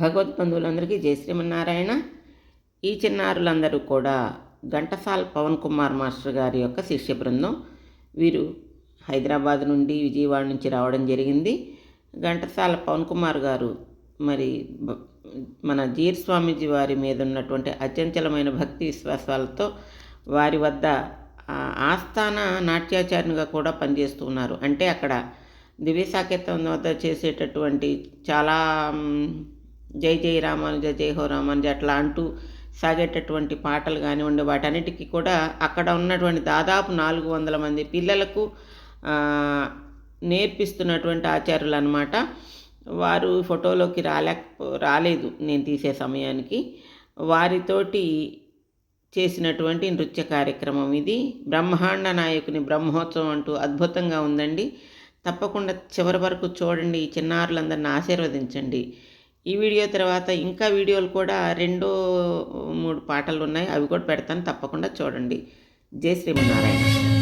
భగవద్ బంధువులందరికీ జై శ్రీమన్నారాయణ. ఈ చిన్నారులందరూ కూడా ఘంటసాల పవన్ కుమార్ మాస్టర్ గారి యొక్క శిష్య బృందం. వీరు హైదరాబాద్ నుండి విజయవాడ నుంచి రావడం జరిగింది. ఘంటసాల పవన్ కుమార్ గారు మరి మన జీర్ స్వామీజీ వారి మీద ఉన్నటువంటి అత్యంచలమైన భక్తి విశ్వాసాలతో వారి వద్ద ఆస్థాన నాట్యాచార్యునిగా కూడా పనిచేస్తున్నారు అంటే అక్కడ దివ్య సాకేతం వద్ద చేసేటటువంటి చాలా జై జై రామానుజ జై హో రామానుజ అట్లా అంటూ సాగేటటువంటి పాటలు కానివ్వండి వాటన్నిటికీ కూడా అక్కడ ఉన్నటువంటి దాదాపు నాలుగు వందల మంది పిల్లలకు నేర్పిస్తున్నటువంటి ఆచార్యులు అనమాట వారు ఫోటోలోకి రాలేక రాలేదు నేను తీసే సమయానికి. వారితోటి చేసినటువంటి నృత్య కార్యక్రమం ఇది. బ్రహ్మాండ నాయకుని బ్రహ్మోత్సవం అంటూ అద్భుతంగా ఉందండి. తప్పకుండా చివరి వరకు చూడండి ఈ చిన్నారులందరిని ఆశీర్వదించండి. ఈ వీడియో తర్వాత ఇంకా వీడియోలు కూడా రెండో మూడు పాటలు ఉన్నాయి అవి కూడా పెడతాను. తప్పకుండా చూడండి. జై శ్రీమన్నారాయణ.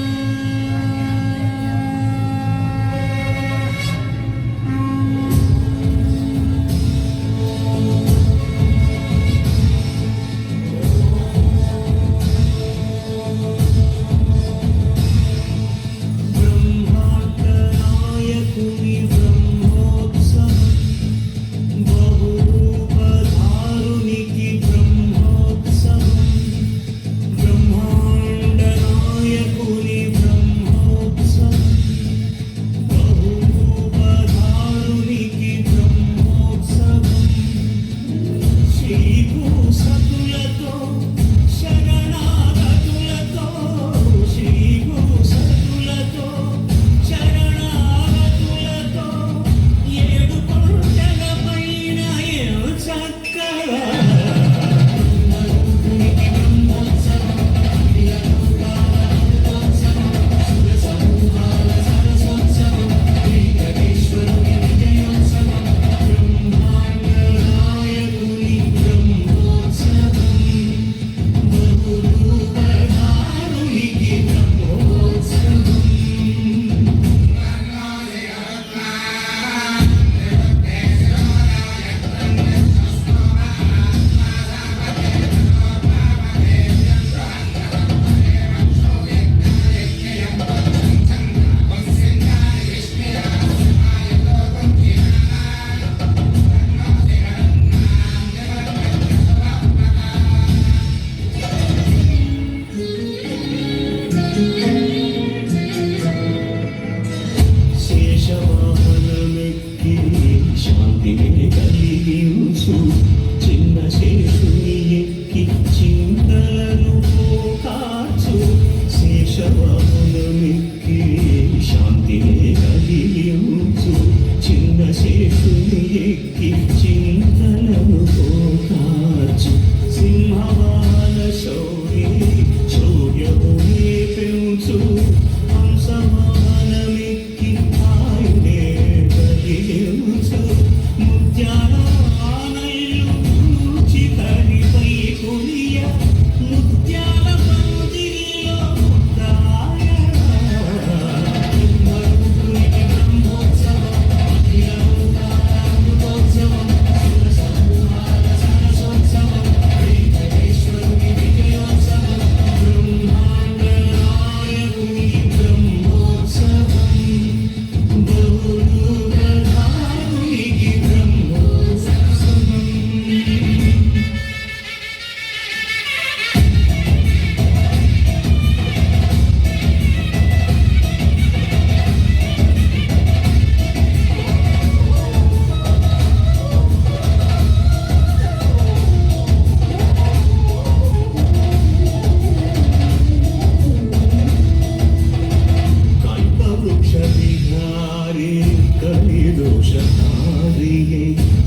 కల్పవృక్షవిహారి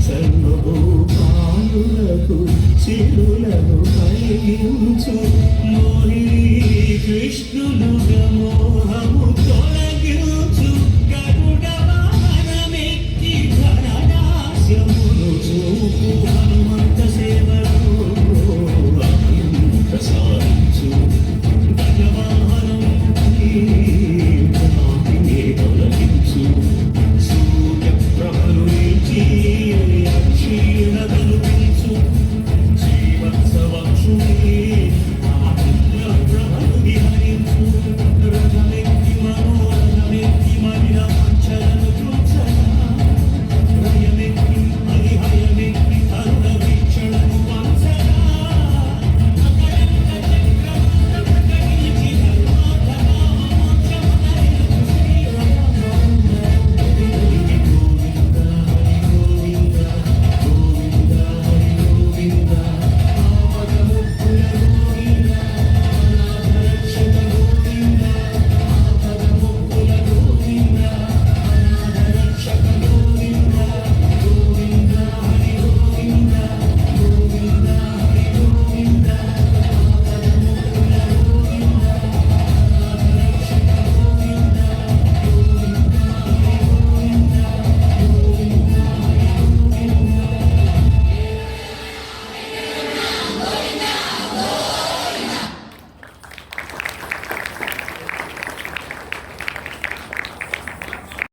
సర్వభూపాలులకు శిరులను కలిగించు మోహిని కృష్ణులు